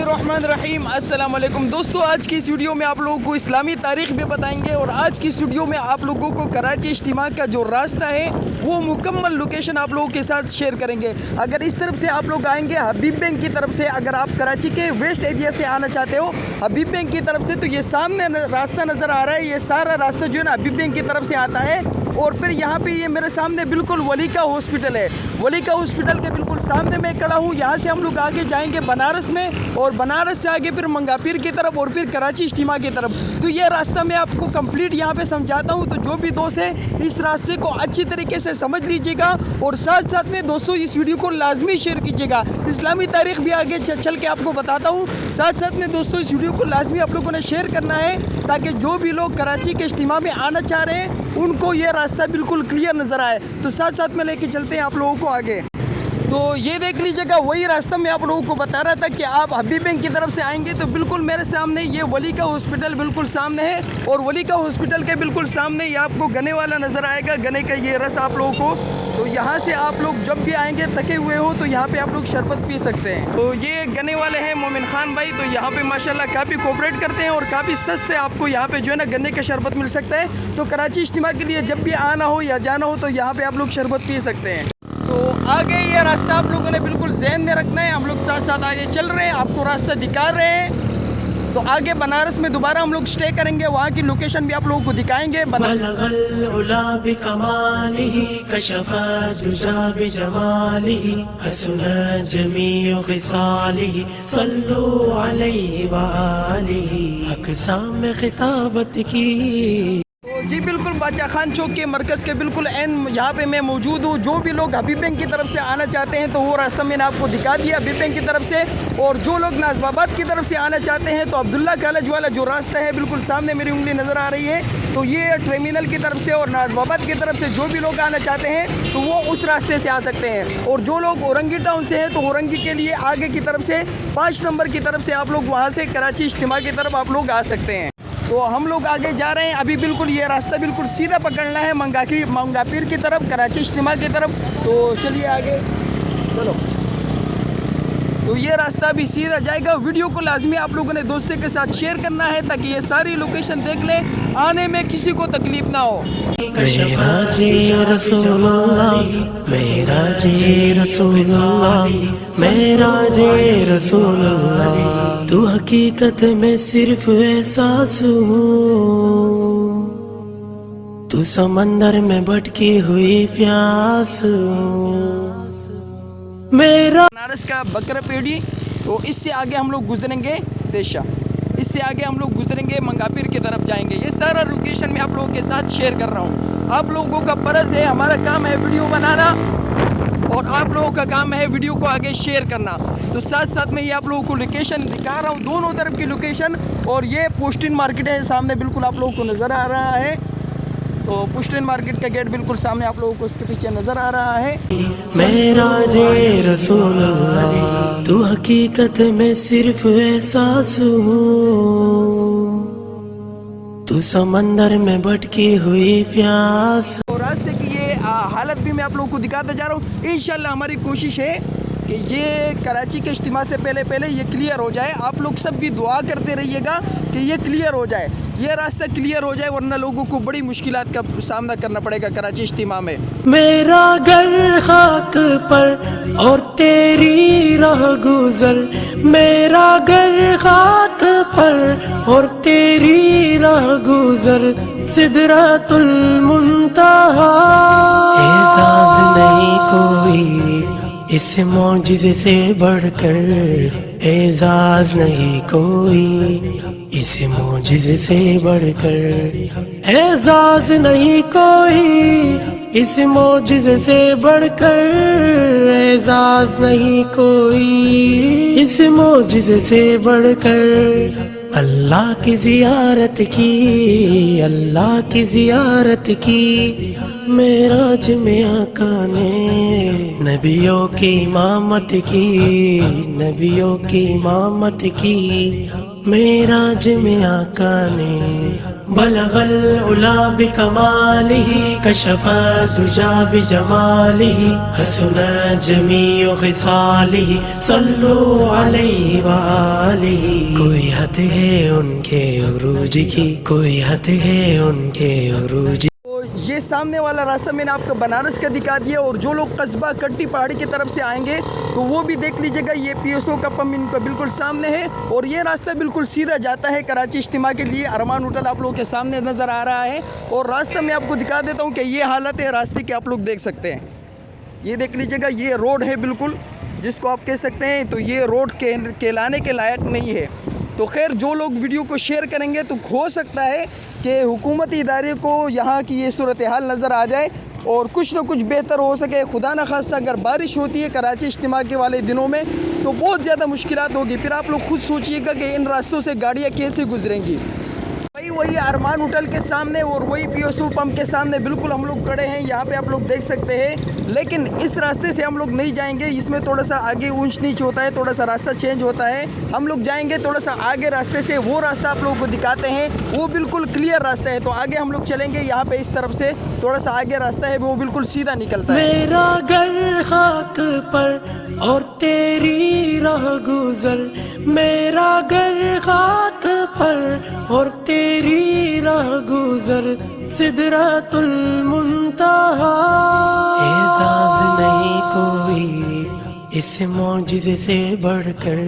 الرحمن الرحیم السلام علیکم دوستو، آج کی اس ویڈیو میں آپ لوگوں کو اسلامی تاریخ بھی بتائیں گے اور آج کی اس ویڈیو میں آپ لوگوں کو کراچی اجتماع کا جو راستہ ہے، وہ مکمل لوکیشن آپ لوگوں کے ساتھ شیئر کریں گے۔ اگر اس طرف سے آپ لوگ آئیں گے حبیب بینک کی طرف سے اگر آپ کراچی کے ویسٹ ایریا سے آنا چاہتے ہو حبیب بینک کی طرف سے، تو یہ سامنے راستہ نظر آ رہا ہے۔ یہ سارا راستہ جو ہے نا حبیب بینک کی طرف سے آتا ہے۔ اور پھر یہاں پہ یہ میرے سامنے بالکل ولی کا ہاسپٹل ہے۔ ولی کا ہاسپٹل کے بالکل سامنے میں کھڑا ہوں، یہاں سے ہم لوگ آگے جائیں گے بنارس میں اور بنارس سے آگے پھر منگا پیر کی طرف اور پھر کراچی اجتماع کی طرف۔ تو یہ راستہ میں آپ کو کمپلیٹ یہاں پہ سمجھاتا ہوں۔ تو جو بھی دوست ہے اس راستے کو اچھی طریقے سے سمجھ لیجیے گا اور ساتھ ساتھ میں دوستوں اس ویڈیو کو لازمی شیئر کیجیے گا۔ اسلامی تاریخ بھی آگے چل کے آپ کو بتاتا ہوں۔ ساتھ ساتھ میں دوستوں اس ویڈیو کو لازمی آپ لوگوں نے شیئر کرنا ہے تاکہ جو بھی لوگ کراچی کے اجتماع میں آنا چاہ رہے ہیں، ان کو یہ راستہ بالکل کلیئر نظر آئے۔ تو ساتھ ساتھ میں لے کے چلتے ہیں آپ لوگوں کو آگے۔ تو یہ دیکھ لیجیے گا وہی راستہ میں آپ لوگوں کو بتا رہا تھا کہ آپ حبی بینک کی طرف سے آئیں گے تو بالکل میرے سامنے یہ ولی کا ہاسپٹل بالکل سامنے ہے اور ولی کا ہاسپٹل کے بالکل سامنے یہ آپ کو گنے والا نظر آئے گا، گنے کا یہ رس آپ لوگوں کو۔ تو یہاں سے آپ لوگ جب بھی آئیں گے، تھکے ہوئے ہو تو یہاں پہ آپ لوگ شربت پی سکتے ہیں۔ تو یہ گنے والے ہیں مومن خان بھائی، تو یہاں پہ ماشاءاللہ کافی کوپریٹ کرتے ہیں اور کافی سستے آپ کو یہاں پہ جو ہے نا گنے کا شربت مل سکتا ہے۔ تو کراچی اجتماع کے لیے جب بھی آنا ہو یا جانا ہو تو یہاں پہ آپ لوگ شربت پی سکتے ہیں۔ آگے یہ راستہ آپ لوگوں نے بالکل ذہن میں رکھنا ہے، ہم لوگ ساتھ ساتھ آگے چل رہے ہیں، آپ کو راستہ دکھا رہے ہیں۔ تو آگے بنارس میں دوبارہ ہم لوگ سٹے کریں گے، وہاں کی لوکیشن بھی آپ لوگوں کو دکھائیں گے۔ خطابت کی۔ جی بالکل، باچا خان چوک کے مرکز کے بالکل این یہاں پہ میں موجود ہوں۔ جو بھی لوگ حبیب بینک کی طرف سے آنا چاہتے ہیں تو وہ راستہ میں نے آپ کو دکھا دیا حبیب بینک کی طرف سے۔ اور جو لوگ نازم آباد کی طرف سے آنا چاہتے ہیں تو عبداللہ کالج والا جو راستہ ہے بالکل سامنے میری انگلی نظر آ رہی ہے۔ تو یہ ٹرمینل کی طرف سے اور نازم آباد کی طرف سے جو بھی لوگ آنا چاہتے ہیں تو وہ اس راستے سے آ سکتے ہیں۔ اور جو لوگ اورنگی ٹاؤن سے ہیں تو اورنگی کے لیے آگے کی طرف سے پانچ نمبر کی طرف سے آپ لوگ وہاں سے کراچی اجتماع کی طرف آپ لوگ آ سکتے ہیں۔ تو ہم لوگ آگے جا رہے ہیں۔ ابھی بالکل یہ راستہ بالکل سیدھا پکڑنا ہے منگا کی منگا پیر کی طرف، کراچی اجتماع کی طرف۔ تو چلیے آگے۔ چلو۔ تو یہ راستہ ابھی سیدھا جائے گا۔ ویڈیو کو لازمی آپ لوگوں نے دوستوں کے ساتھ شیئر کرنا ہے تاکہ یہ ساری لوکیشن دیکھ لیں۔ آنے میں کسی کو تکلیف نہ ہو۔ میرا جی رسول اللہ، میرا جی رسول اللہ، میرا جی رسول اللہ۔ تو حقیقت میں صرف احساس ہوں۔ تو سمندر میں بھٹکی ہوئی پیاس ہوں۔ میرا بنارس کا بکر پیڑی تو اس سے آگے ہم لوگ گزریں گے دیشا اس سے آگے ہم لوگ گزریں گے منگاپیر کی طرف جائیں گے۔ یہ سارا لوکیشن میں آپ لوگوں کے ساتھ شیئر کر رہا ہوں۔ آپ لوگوں کا فرض ہے، ہمارا کام ہے ویڈیو بنانا۔ اور آپ لوگوں کا کام ہے ویڈیو کو آگے شیئر کرنا۔ تو ساتھ ساتھ میں یہ آپ لوگوں کو لوکیشن دکھا رہا ہوں، دونوں طرف کی لوکیشن اور یہ پوسٹن مارکیٹ ہے، سامنے بالکل آپ لوگوں کو نظر آ رہا ہے۔ تو پوسٹن مارکیٹ کا گیٹ بالکل سامنے آپ لوگوں کو اس کے پیچھے نظر آ رہا ہے۔ رسول اللہ تو حقیقت میں صرف احساس ہوں۔ تو سمندر میں بھٹکی ہوئی پیاس تو راستے کی یہ آ، حالت بھی میں آپ لوگوں کو دکھاتا جا رہا ہوں۔ انشاءاللہ ہماری کوشش ہے کہ یہ کراچی کے اجتماع سے پہلے پہلے یہ کلیئر ہو جائے۔ آپ لوگ سب بھی دعا کرتے رہیے گا کہ یہ کلیئر ہو جائے۔ یہ راستہ کلیئر ہو جائے ورنہ لوگوں کو بڑی مشکلات کا سامنا کرنا پڑے گا کراچی اجتماع میں۔ میرا گھر خاک پر اور تیری راہ گزر۔ میرا گھر خاک پر اور تیری راہ گزر۔ سدرات المنتہا۔ اعزاز نہیں کوئی اس معجزے سے بڑھ کر اعزاز نہیں کوئی۔ اس معجزے سے بڑھ کر اعزاز نہیں کوئی۔ اس معجزے سے بڑھ کر اعزاز نہیں کوئی۔ اس معجزے سے بڑھ کر اللہ کی زیارت کی، اللہ کی زیارت کی۔ میراج میں آقا نے نبیوں کی امامت کی، نبیوں کی امامت کی۔ میراج میں آقا نے بلغ العلا بكماله كشف الدجى بجماله، حسن جميع خصاله صلوا عليه وآله کوئی حد ہے ان کے عروج کی؟ کوئی حد ہے ان کے عروج یہ سامنے والا راستہ میں نے آپ کو بنارس کا دکھا دیا اور جو لوگ قصبہ کٹی پہاڑی کی طرف سے آئیں گے تو وہ بھی دیکھ لیجیے گا، یہ پی ایس او کا پمپ ان کا بالکل سامنے ہے اور یہ راستہ بالکل سیدھا جاتا ہے کراچی اجتماع کے لیے۔ ارمان ہوٹل آپ لوگوں کے سامنے نظر آ رہا ہے اور راستہ میں آپ کو دکھا دیتا ہوں کہ یہ حالت ہے، راستے کی آپ لوگ دیکھ سکتے ہیں۔ یہ دیکھ لیجیے گا، یہ روڈ ہے بالکل، جس کو آپ کہہ سکتے ہیں تو یہ روڈ کہلانے کے لائق نہیں ہے۔ تو خیر، جو لوگ ویڈیو کو شیئر کریں گے تو ہو سکتا ہے کہ حکومتی ادارے کو یہاں کی یہ صورتحال نظر آ جائے اور کچھ نہ کچھ بہتر ہو سکے۔ خدا نخواستہ اگر بارش ہوتی ہے کراچی اجتماع کے والے دنوں میں تو بہت زیادہ مشکلات ہوگی۔ پھر آپ لوگ خود سوچئے گا کہ ان راستوں سے گاڑیاں کیسے گزریں گی؟ وہی وہی ارمان ہوٹل کے سامنے اور وہی پی ایس او پمپ کے سامنے بالکل ہم لوگ کھڑے ہیں۔ یہاں پہ آپ لوگ دیکھ سکتے ہیں۔ لیکن اس راستے سے ہم لوگ نہیں جائیں گے۔ اس میں تھوڑا سا آگے اونچ نیچ ہوتا ہے، تھوڑا سا راستہ چینج ہوتا ہے۔ ہم لوگ جائیں گے تھوڑا سا آگے راستے سے، وہ راستہ آپ لوگوں کو دکھاتے ہیں۔ وہ بالکل کلیئر راستہ ہے۔ تو آگے ہم لوگ چلیں گے یہاں پہ اس طرف سے۔ تھوڑا سا آگے راستہ ہے، وہ بالکل سیدھا نکلتا ہے۔ میرا گھر خاک پر اور تیری راہ گزر۔ میرا گھر خاک پر اور تیری راہ گزر سدرات المنتہا۔ اعزاز نہیں کوئی اس معجزے سے بڑھ کر۔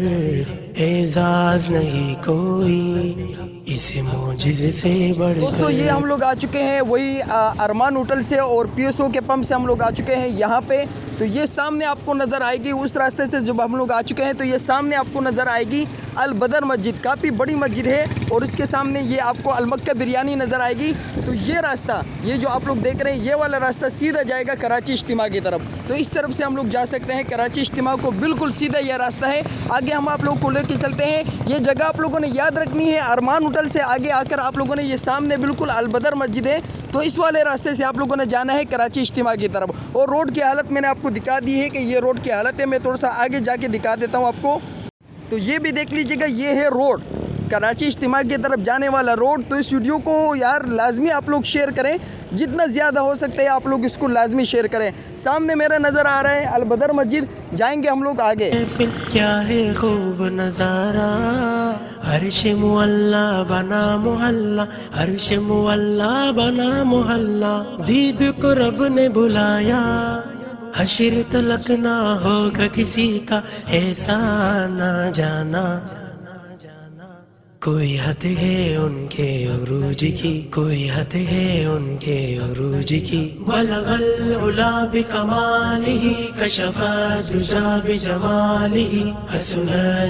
اعزاز نہیں کوئی اس معجزے سے بڑھ دوستو یہ ہم لوگ آ چکے ہیں وہی ارمان ہوٹل سے اور پی ایس او کے پمپ سے ہم لوگ آ چکے ہیں یہاں پہ۔ تو یہ سامنے آپ کو نظر آئے گی اس راستے سے جب ہم لوگ آ چکے ہیں تو یہ سامنے آپ کو نظر آئے گی۔ البدر مسجد، کافی بڑی مسجد ہے اور اس کے سامنے یہ آپ کو المکہ بریانی نظر آئے گی۔ تو یہ راستہ، یہ جو آپ لوگ دیکھ رہے ہیں، یہ والا راستہ سیدھا جائے گا کراچی اجتماع کی طرف۔ تو اس طرف سے ہم لوگ جا سکتے ہیں۔ کراچی اجتماع کو بالکل سیدھا یہ راستہ ہے۔ آگے ہم آپ لوگوں کو لے کے چلتے ہیں۔ یہ جگہ آپ لوگوں نے یاد رکھنی ہے۔ ارمان ہوٹل سے آگے آ کر آپ لوگوں نے یہ سامنے بالکل البدر مسجد ہے۔ تو اس والے راستے سے آپ لوگوں نے جانا ہے کراچی اجتماع کی طرف۔ اور روڈ کی حالت میں نے آپ کو دکھا دی ہے کہ یہ روڈ کی حالت ہے۔ میں تھوڑا سا آگے جا کے دکھا دیتا ہوں آپ کو۔ تو یہ بھی دیکھ لیجیے گا، یہ ہے روڈ کراچی اجتماع کی طرف جانے والا روڈ تو اس ویڈیو کو یار لازمی آپ لوگ شیئر کریں، جتنا زیادہ ہو سکتا ہے آپ لوگ اس کو لازمی شیئر کریں۔ سامنے میرا نظر آ رہا ہے، البدر مسجد، جائیں گے ہم لوگ آگے۔ کیا ہے خوب نظارہ؟ عرش معلہ بنا محلہ، عرش معلہ بنا محلہ۔ دید کو رب نے بلایا۔ حشر تلک نہ ہوگا کسی کا ایسا نہ جانا۔ کوئی حد ہے ان کے عروج کی، کوئی حد ہے ان کے عروج کی۔ بلغ العلا بکمالہ کشف الدجى بجمالہ حسن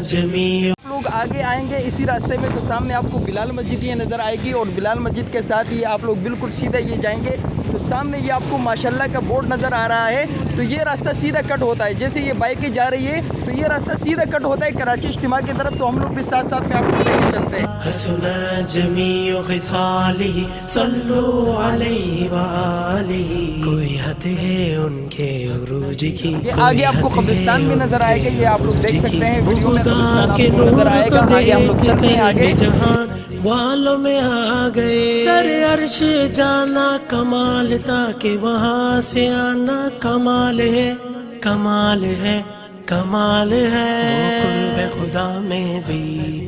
جمیع لوگ آگے آئیں گے، اسی راستے میں تو سامنے آپ کو بلال مسجد یہ نظر آئے گی اور بلال مسجد کے ساتھ یہ آپ لوگ بالکل سیدھا یہ جائیں گے۔ تو سامنے یہ آپ کو ماشاءاللہ کا بورڈ نظر آ رہا ہے۔ تو یہ راستہ سیدھا کٹ ہوتا ہے، جیسے یہ بائکیں جا رہی ہے تو یہ راستہ سیدھا کٹ ہوتا ہے کراچی اجتماع کی طرف تو ہم لوگ بھی ساتھ ساتھ میں آپ کو لے کے چلتے ہیں۔ حسن جمیع خصالہ صلو علیہ وآلہ۔ کوئی حد ہے ان کے عروج کی؟ یہ آگے آپ کو قبرستان بھی نظر آئے گا یہ آپ لوگ دیکھ سکتے ہیں۔ ویڈیو میں قبرستان آپ کو نظر آئے گا آگے ہم لوگ چلتے ہیں آگے۔ جہان والوں میں آ گئے۔ سر عرش جانا کمال تھا کہ وہاں سے آنا کمال ہے کمال ہے۔ کمال ہے۔ قرب خدا میں بھی۔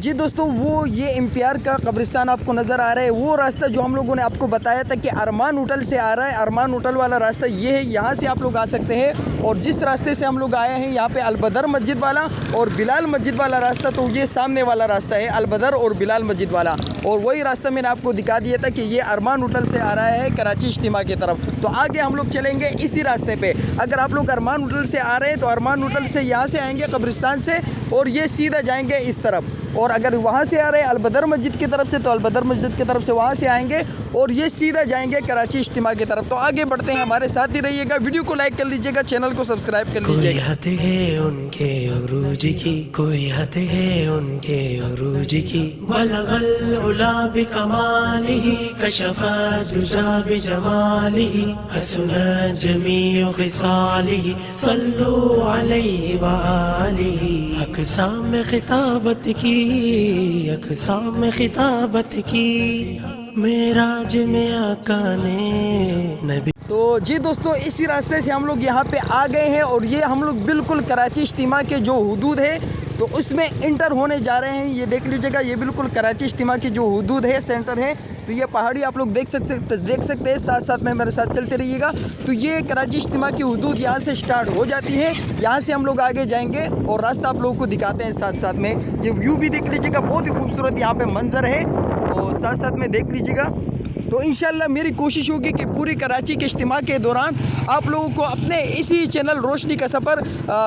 جی دوستو، وہ یہ امپیار کا قبرستان آپ کو نظر آ رہا ہے، وہ راستہ جو ہم لوگوں نے آپ کو بتایا تھا کہ ارمان ہوٹل سے آ رہا ہے، ارمان ہوٹل والا راستہ یہ ہے، یہاں سے آپ لوگ آ سکتے ہیں اور جس راستے سے ہم لوگ آئے ہیں، یہاں پہ البدر مسجد والا اور بلال مسجد والا راستہ، تو یہ سامنے والا راستہ ہے، البدر اور بلال مسجد والا۔ اور وہی راستہ میں نے آپ کو دکھا دیا تھا کہ یہ ارمان ہوٹل سے آ رہا ہے کراچی اجتماع کی طرف۔ تو آگے ہم لوگ چلیں گے اسی راستے پہ۔ اگر آپ لوگ ارمان ہوٹل سے آ رہے ہیں، تو ارمان ہوٹل سے یہاں سے آئیں گے قبرستان سے اور یہ سیدھا جائیں گے اس طرف۔ اور اگر وہاں سے آ رہے ہیں البدر مسجد کی طرف سے، تو البدر مسجد کی طرف سے وہاں سے آئیں گے اور یہ سیدھا جائیں گے کراچی اجتماع کی طرف۔ تو آگے بڑھتے ہیں، ہمارے ساتھ ہی رہیے گا۔ ویڈیو کو لائک کر لیجیے گا، چینل کو سبسکرائب کر لیجیے کوئی گا ہے ان کے عروج کی؟ کوئی حد ہے ان کے عروج کی؟ بلغ العلا بکمالہ کشف الدجى بجمالہ حسن جمیع خصالہ صلو علیہ وآلہ۔ اقسام خطابت کی اقسام خطابت کی میراج میں آقا نے نبی تو جی دوستو، اسی راستے سے ہم لوگ یہاں پہ آ گئے ہیں اور یہ ہم لوگ بالکل کراچی اجتماع کے جو حدود ہے تو اس میں انٹر ہونے جا رہے ہیں۔ یہ دیکھ لیجیے گا، یہ بالکل کراچی اجتماع کی جو حدود ہے سینٹر ہے تو یہ پہاڑی آپ لوگ دیکھ سکتے دیکھ سکتے ہیں۔ ساتھ ساتھ میں میرے ساتھ چلتے رہیے گا۔ تو یہ کراچی اجتماع کی حدود یہاں سے سٹارٹ ہو جاتی ہے یہاں سے ہم لوگ آگے جائیں گے اور راستہ آپ لوگوں کو دکھاتے ہیں ساتھ ساتھ میں۔ یہ ویو بھی دیکھ لیجیے گا، بہت ہی خوبصورت یہاں پہ منظر ہے۔ اور ساتھ ساتھ میں دیکھ لیجیے گا۔ تو انشاءاللہ میری کوشش ہوگی کہ پوری کراچی کے اجتماع کے دوران آپ لوگوں کو اپنے اسی چینل روشنی کا سفر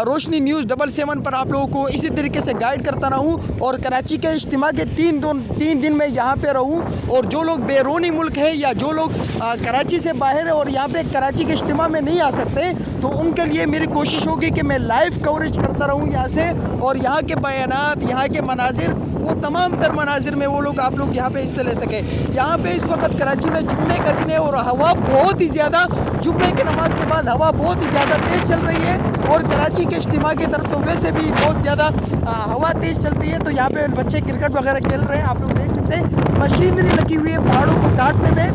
روشنی نیوز ڈبل سیون پر آپ لوگوں کو اسی طریقے سے گائیڈ کرتا رہوں اور کراچی کے اجتماع کے تین دن تین دن میں یہاں پہ رہوں اور جو لوگ بیرونی ملک ہیں یا جو لوگ کراچی سے باہر ہیں اور یہاں پہ کراچی کے اجتماع میں نہیں آ سکتے تو ان کے لیے میری کوشش ہوگی کہ میں لائیو کوریج کرتا رہوں یہاں سے اور یہاں کے بیانات، یہاں کے مناظر، وہ تمام تر مناظر میں وہ لوگ آپ لوگ یہاں پہ حصہ لے سکیں۔ یہاں پہ اس وقت کراچی میں جمعے کا دن ہے اور ہوا بہت ہی زیادہ۔ جمعے کی نماز کے بعد ہوا بہت ہی زیادہ تیز چل رہی ہے اور کراچی کے اجتماع کی طرف تو ویسے بھی بہت زیادہ ہوا تیز چلتی ہے۔ تو یہاں پہ بچے کرکٹ وغیرہ کھیل رہے ہیں، آپ لوگ دیکھ سکتے ہیں۔ مشینری لگی ہوئی ہے پہاڑوں کو کاٹنے میں۔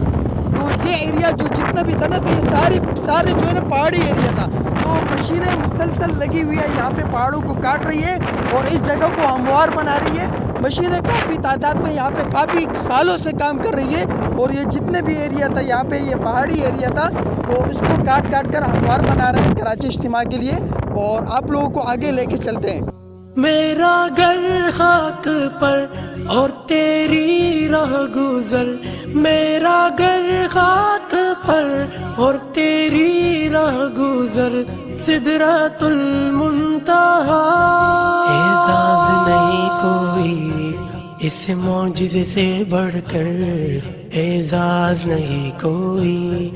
تو یہ ایریا جو جتنا بھی تھا نا، تو یہ سارے سارے جو ہے نا پہاڑی ایریا تھا۔ تو مشینیں مسلسل لگی ہوئی ہے یہاں پہ پہاڑوں کو کاٹ رہی ہے اور اس جگہ کو ہموار بنا رہی ہے۔ مشینیں کافی تعداد میں یہاں پہ کافی سالوں سے کام کر رہی ہے اور یہ جتنے بھی ایریا تھا، یہاں پہ یہ پہاڑی ایریا تھا، تو اس کو کاٹ کاٹ کر ہموار بنا رہے ہیں کراچی اجتماع کے لیے اور آپ لوگوں کو آگے لے کے چلتے ہیں۔ میرا گھر خاک پر اور تیری راہ گزر۔ میرا گھر خاک پر اور تیری راہ گزر۔ سدرات المنتہا۔ اعزاز نہیں کوئی، اس معجزے سے بڑھ کر۔ اعزاز نہیں کوئی،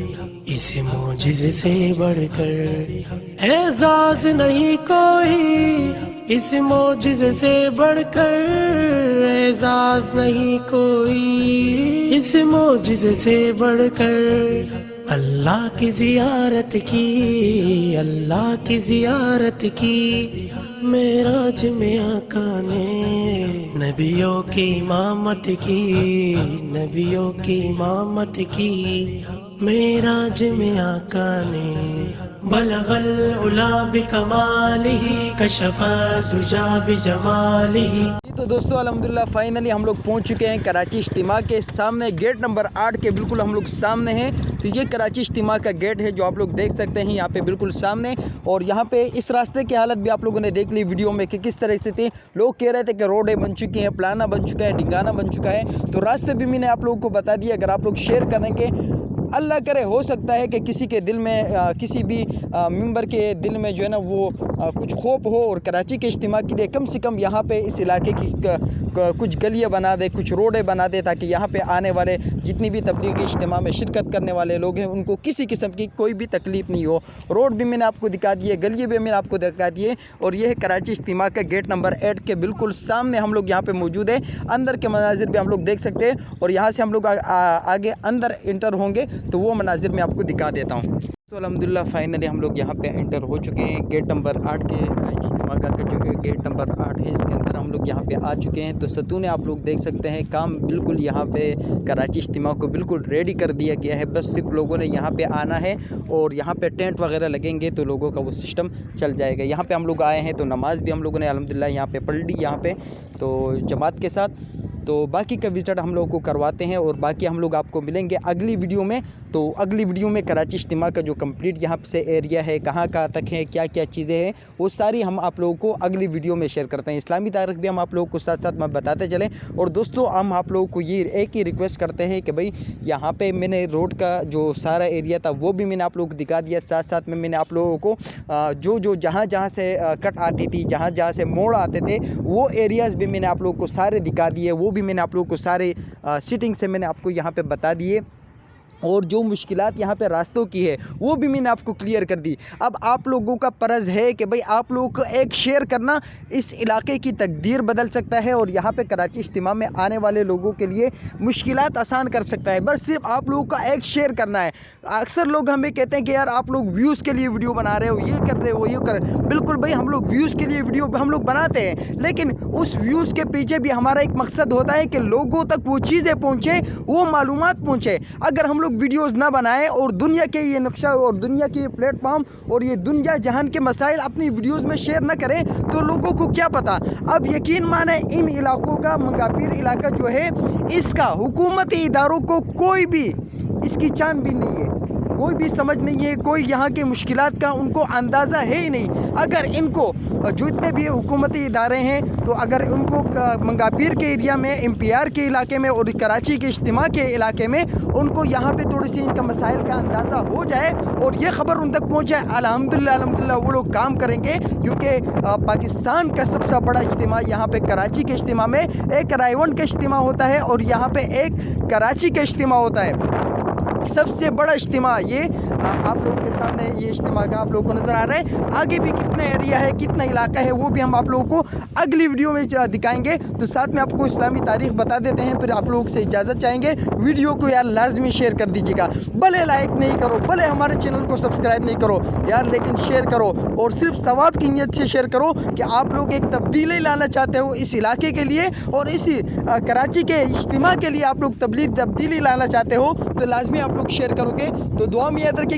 اس معجزے سے بڑھ کر۔ اعزاز نہیں کوئی اس معجزے سے بڑھ کر اعزاز نہیں کوئی۔ اس معجزے سے بڑھ کر اللہ کی زیارت کی، اللہ کی زیارت کی۔ میراج میں آقا نے نبیوں کی امامت کی، نبیوں کی امامت کی۔ میراج میں آقا نے بلغ العلا بکمالہ کشف الدجا بجمالہ جی تو دوستو، الحمدللہ فائنلی ہم لوگ پہنچ چکے ہیں کراچی اجتماع کے سامنے۔ گیٹ نمبر آٹھ کے بالکل ہم لوگ سامنے ہیں۔ تو یہ کراچی اجتماع کا گیٹ ہے جو آپ لوگ دیکھ سکتے ہیں یہاں پہ بالکل سامنے۔ اور یہاں پہ اس راستے کی حالت بھی آپ لوگوں نے دیکھ لی ویڈیو میں کہ کس طرح سے تھی لوگ کہہ رہے تھے کہ روڈیں بن چکی ہیں، پلانا بن چکا ہے، ڈنگانا بن چکا ہے۔ تو راستے بھی میں نے آپ لوگوں کو بتا دیا۔ اگر آپ لوگ شیئر کریں گے اللہ کرے، ہو سکتا ہے کہ کسی کے دل میں کسی بھی ممبر کے دل میں جو ہے نا وہ کچھ خوف ہو اور کراچی کے اجتماع کے لیے کم سے کم یہاں پہ اس علاقے کی کچھ گلیاں بنا دے، کچھ روڈیں بنا دے تاکہ یہاں پہ آنے والے جتنی بھی تبلیغی اجتماع میں شرکت کرنے والے لوگ ہیں، ان کو کسی قسم کی کوئی بھی تکلیف نہیں ہو۔ روڈ بھی میں نے آپ کو دکھا دیے گلیے بھی میں نے آپ کو دکھا دیے اور یہ ہے کراچی اجتماع کا گیٹ نمبر ایٹ کے بالکل سامنے ہم لوگ یہاں پہ موجود ہیں۔ اندر کے مناظر بھی ہم لوگ دیکھ سکتے ہیں اور یہاں سے ہم لوگ آگے اندر انٹر ہوں گے۔ تو وہ مناظر میں آپ کو دکھا دیتا ہوں۔ تو الحمدللہ فائنلی ہم لوگ یہاں پہ انٹر ہو چکے ہیں۔ گیٹ نمبر آٹھ کے اجتماع کا جو گیٹ نمبر آٹھ ہے، اس کے اندر ہم لوگ یہاں پہ آ چکے ہیں۔ تو ستون آپ لوگ دیکھ سکتے ہیں، کام بالکل یہاں پہ کراچی اجتماع کو بالکل ریڈی کر دیا گیا ہے۔ بس صرف لوگوں نے یہاں پہ آنا ہے اور یہاں پہ ٹینٹ وغیرہ لگیں گے تو لوگوں کا وہ سسٹم چل جائے گا۔ یہاں پہ ہم لوگ آئے ہیں تو نماز بھی ہم لوگوں نے الحمدللہ یہاں پہ پڑھ لی، یہاں پہ۔ تو جماعت کے ساتھ تو باقی کا وزٹ ہم لوگوں کو کرواتے ہیں اور باقی ہم لوگ آپ کو ملیں گے اگلی ویڈیو میں۔ تو اگلی ویڈیو میں کراچی اجتماع کا جو کمپلیٹ یہاں سے ایریا ہے، کہاں کہاں تک ہے کیا کیا چیزیں ہیں، وہ ساری ہم آپ لوگوں کو اگلی ویڈیو میں شیئر کرتے ہیں۔ اسلامی تاریخ بھی ہم آپ لوگوں کو ساتھ ساتھ میں بتاتے چلیں۔ اور دوستو، ہم آپ لوگوں کو یہ ایک ہی ریکویسٹ کرتے ہیں کہ بھائی، یہاں پہ میں نے روڈ کا جو سارا ایریا تھا، وہ بھی میں نے آپ لوگوں کو دکھا دیا۔ ساتھ ساتھ میں میں نے آپ لوگوں کو جو جو جہاں جہاں سے کٹ آتی تھی، جہاں جہاں سے موڑ آتے تھے، وہ ایریاز بھی میں نے آپ لوگوں کو سارے دکھا دیے۔ وہ بھی میں نے آپ لوگوں کو سارے سیٹنگ سے میں نے آپ کو یہاں پہ بتا دیے۔ اور جو مشکلات یہاں پہ راستوں کی ہے، وہ بھی میں نے آپ کو کلیئر کر دی۔ اب آپ لوگوں کا فرض ہے کہ بھئی آپ لوگوں کو ایک شیئر کرنا اس علاقے کی تقدیر بدل سکتا ہے اور یہاں پہ کراچی اجتماع میں آنے والے لوگوں کے لیے مشکلات آسان کر سکتا ہے۔ بس صرف آپ لوگوں کا ایک شیئر کرنا ہے۔ اکثر لوگ ہمیں کہتے ہیں کہ یار آپ لوگ ویوز کے لیے ویڈیو بنا رہے ہو، یہ کر رہے ہو، یہ کر بالکل بھائی ہم لوگ ویوز کے لیے ویڈیو ہم لوگ بناتے ہیں، لیکن اس ویوز کے پیچھے بھی ہمارا ایک مقصد ہوتا ہے کہ لوگوں تک وہ چیزیں پہنچیں، وہ معلومات پہنچے اگر ہم لوگ ویڈیوز نہ بنائیں اور دنیا کے یہ نقشہ اور دنیا کے یہ پلیٹ فارم اور یہ دنیا جہان کے مسائل اپنی ویڈیوز میں شیئر نہ کریں تو لوگوں کو کیا پتا اب یقین مانیں ان علاقوں کا منگاپیر علاقہ جو ہے، اس کا حکومتی اداروں کو کوئی بھی اس کی چان بھی نہیں ہے۔ کوئی بھی سمجھ نہیں ہے، کوئی یہاں کے مشکلات کا ان کو اندازہ ہے ہی نہیں۔ اگر ان کو جو اتنے بھی حکومتی ادارے ہیں، تو اگر ان کو منگاپیر کے ایریا میں، ایم پی آر کے علاقے میں اور کراچی کے اجتماع کے علاقے میں ان کو یہاں پہ تھوڑی سی ان کا مسائل کا اندازہ ہو جائے اور یہ خبر ان تک پہنچ جائے، الحمدللہ الحمدللہ، وہ لوگ کام کریں گے۔ کیونکہ پاکستان کا سب سے بڑا اجتماع یہاں پہ کراچی کے اجتماع میں، ایک رائیونڈ کا اجتماع ہوتا ہے اور یہاں پہ ایک کراچی کا اجتماع ہوتا ہے۔ سب سے بڑا اجتماع یہ ہاں، آپ لوگوں کے سامنے یہ اجتماع کا آپ لوگوں کو نظر آ رہا ہے۔ آگے بھی کتنا ایریا ہے، کتنا علاقہ ہے، وہ بھی ہم آپ لوگوں کو اگلی ویڈیو میں دکھائیں گے۔ تو ساتھ میں آپ کو اسلامی تاریخ بتا دیتے ہیں، پھر آپ لوگوں سے اجازت چاہیں گے۔ ویڈیو کو یار لازمی شیئر کر دیجیے گا۔ بھلے لائک نہیں کرو، بھلے ہمارے چینل کو سبسکرائب نہیں کرو۔ یار لیکن شیئر کرو اور صرف ثواب کی نیت سے شیئر کرو کہ آپ لوگ ایک تبدیلی لانا چاہتے ہو اس علاقے کے لیے اور اسی کراچی کے اجتماع کے لیے آپ لوگ تبدیلی لانا چاہتے ہو تو لازمی آپ لوگ شیئر کرو گے۔ تو دعا میں یاد رکھیں